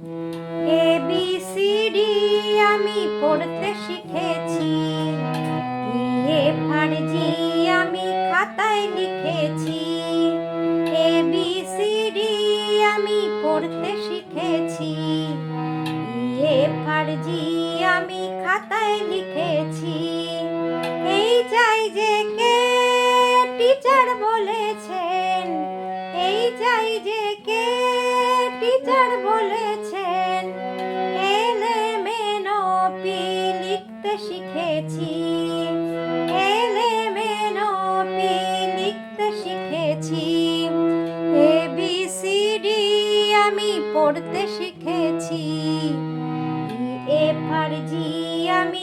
A B C D আমি পড়তে শিখেছি। এ ফার জি আমি খাতায় লিখেছি। এ বি সি ডি আমি পড়তে শিখেছি। এ ফার জি আমি খাতায় লিখেছি। এই যাই যে কে টিচার বলেছেন, এই যাই যে কে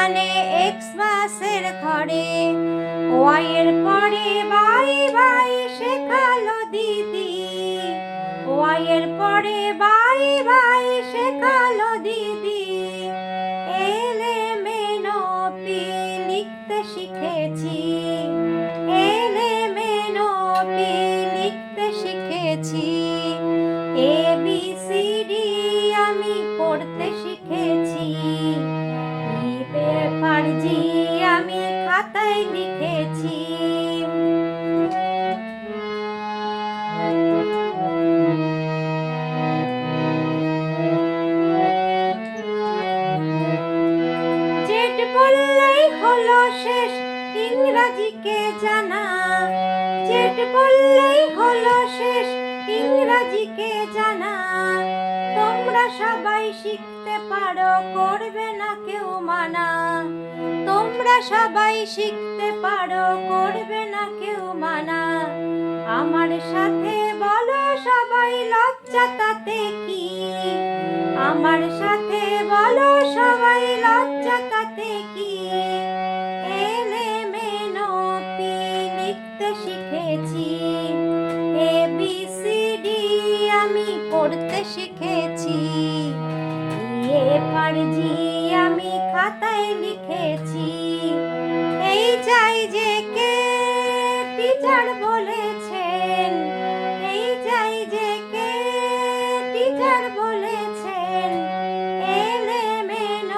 আনে এক্স মাসের ঘরে। ওয়াই এর পরে বাই বাই শেখালো দিদি। ওয়াই এর পরে বাই বাই শেখালো দিদি। এলে মেনো পি লিখতে শিখেছি খাতায় লিখেছি। ইংরাজিকে জানা। জেড বললেই হলো শেষ ইংরাজিকে জানা তোমরা সবাই শিখতে পারো, করবে না কেউ মানা। তোমরা সবাই শিখতে পারো, করবে না কেউ মানা। আমার সাথে বলো সবাই, লজ্জা তাতে কি? আমার সাথে বলো সবাই, লজ্জা তাতে কি? এলে মেনো পি লিখতে শিখেছি। এ পড়তে শিখেছি। এ ফার্জি আমি খাতায় লিখেছি। এই চাই যে কে টিচার বলেছেন, এই চাই যে কে টিচার বলেছেন এলে মেন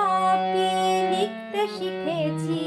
লিখতে শিখেছি।